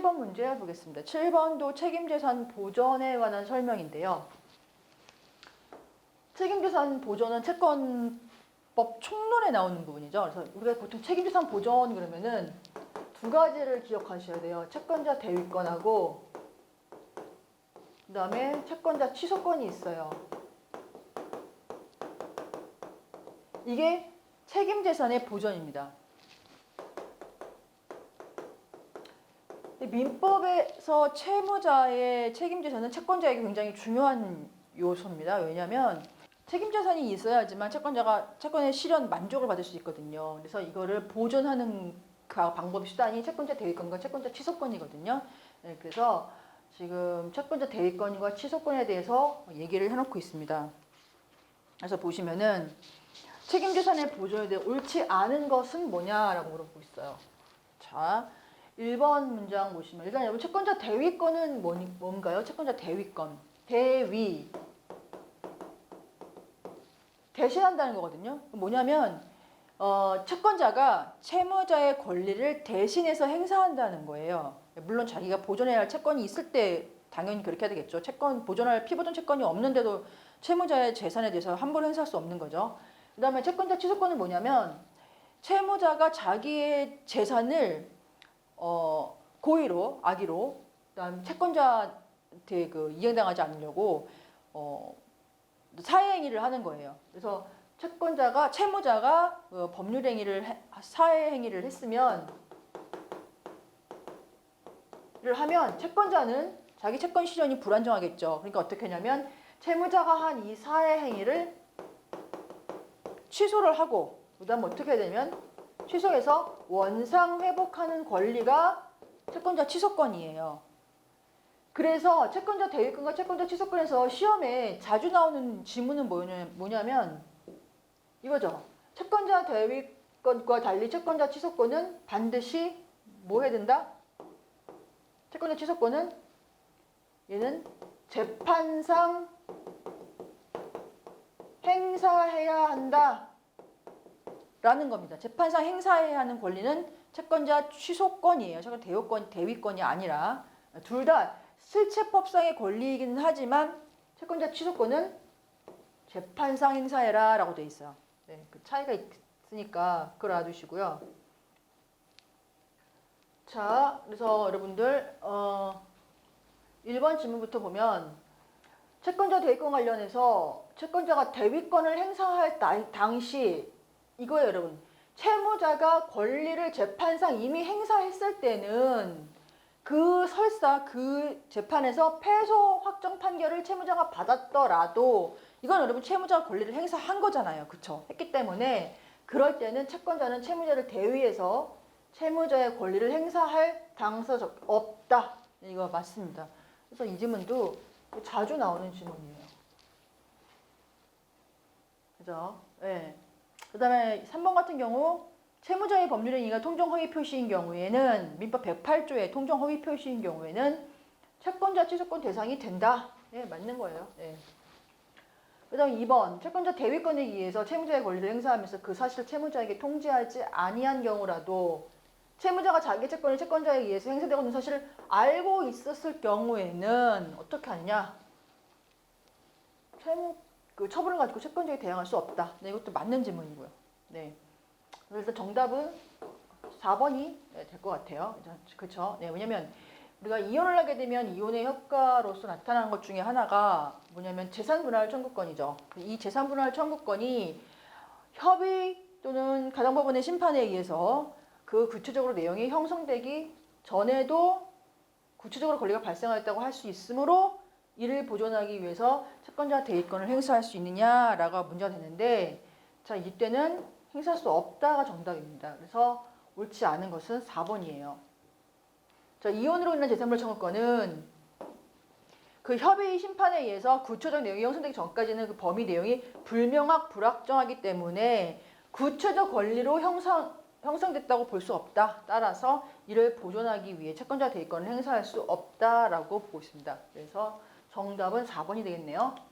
7번 문제 보겠습니다. 7번도 책임재산 보전에 관한 설명인데요. 책임재산 보전은 채권법 총론에 나오는 부분이죠. 그래서 우리가 보통 책임재산 보전 그러면은 두 가지를 기억하셔야 돼요. 채권자 대위권하고 그 다음에 채권자 취소권이 있어요. 이게 책임재산의 보전입니다. 민법에서 채무자의 책임재산은 채권자에게 굉장히 중요한 요소입니다. 왜냐하면 책임재산이 있어야지만 채권자가 채권의 실현 만족을 받을 수 있거든요. 그래서 이거를 보존하는 그 방법 수단이 채권자 대위권과 채권자 취소권이거든요. 네, 그래서 지금 채권자 대위권과 취소권에 대해서 얘기를 해놓고 있습니다. 그래서 보시면은 책임재산의 보존에 대해 옳지 않은 것은 뭐냐라고 물어보고 있어요. 자, 1번 문장 보시면 일단 여러분 채권자 대위권은 뭐니, 뭔가요? 채권자 대위권. 대위. 대신한다는 거거든요. 뭐냐면 어, 채권자가 채무자의 권리를 대신해서 행사한다는 거예요. 물론 자기가 보존해야 할 채권이 있을 때 당연히 그렇게 해야 되겠죠. 채권 보존할 피보존 채권이 없는데도 채무자의 재산에 대해서 함부로 행사할 수 없는 거죠. 그다음에 채권자 취소권은 뭐냐면 채무자가 자기의 재산을 어, 고의로 악의로 그다음 채권자한테 그 이행당하지 않으려고 어, 사회행위를 하는 거예요. 그래서 채권자가 채무자가 어, 법률행위를 해- 사회행위를 했으면 를 하면 채권자는 자기 채권 실현이 불안정하겠죠. 그러니까 어떻게 하냐면 채무자가 한 이 사회 행위를 취소를 하고 그다음 어떻게 되냐면 취소해서 원상 회복하는 권리가 채권자 취소권이에요. 그래서 채권자 대위권과 채권자 취소권에서 시험에 자주 나오는 뭐냐, 뭐냐면 이거죠. 채권자 대위권과 달리 채권자 취소권은 반드시 뭐 해야 된다? 채권자 취소권은 얘는 재판상 행사해야 한다. 라는 겁니다. 재판상 행사해야 하는 권리는 채권자 취소권이에요. 채권 대위권, 대위권이 아니라 둘 다 실체법상의 권리이기는 하지만 채권자 취소권은 재판상 행사해라 라고 돼 있어요. 네, 그 차이가 있으니까 그걸 알아두시고요. 자, 그래서 여러분들 어 1번 질문부터 보면 채권자 대위권 관련해서 채권자가 대위권을 행사할 당- 당시 이거예요, 여러분. 채무자가 권리를 재판상 이미 행사했을 때는 그 설사 그 재판에서 패소 확정 판결을 채무자가 받았더라도 이건 여러분 채무자가 권리를 행사한 거잖아요. 그쵸? 했기 때문에 그럴 때는 채권자는 채무자를 대위해서 채무자의 권리를 행사할 당사적 없다. 이거 맞습니다. 그래서 이 질문도 자주 나오는 질문이에요. 그죠? 예. 그 다음에 3번 같은 경우 채무자의 법률행위가 통정허위 표시인 경우에는 민법 108조의 통정허위 표시인 경우에는 채권자 취소권 대상이 된다. 예, 맞는 거예요. 예. 그 다음 2번 채권자 대위권에 의해서 채무자의 권리를 행사하면서 그 사실을 채무자에게 통지하지 아니한 경우라도 채무자가 자기 채권을 채권자에 의해서 행사되고 있는 사실을 알고 있었을 경우에는 어떻게 하느냐? 채무 그 처분을 가지고 채권자에 대항할 수 없다. 네, 이것도 맞는 질문이고요. 네. 그래서 정답은 4번이 될 것 같아요. 그렇죠? 네, 왜냐면 우리가 이혼을 하게 되면 이혼의 효과로서 나타나는 것 중에 하나가 뭐냐면 재산 분할 청구권이죠. 이 재산 분할 청구권이 협의 또는 가정법원의 심판에 의해서 그 구체적으로 내용이 형성되기 전에도 구체적으로 권리가 발생하였다고 할 수 있으므로 이를 보존하기 위해서 채권자 대위권을 행사할 수 있느냐라고 문제가 되는데 자 이때는 행사할 수 없다가 정답입니다. 그래서 옳지 않은 것은 4번이에요. 자 이혼으로 인한 재산물 청구권은 그 협의 심판에 의해서 구체적 내용이 형성되기 전까지는 그 범위 내용이 불명확 불확정하기 때문에 구체적 권리로 형성 형성됐다고 볼 수 없다. 따라서 이를 보존하기 위해 채권자 대위권을 행사할 수 없다라고 보고 있습니다. 그래서 정답은 4번이 되겠네요.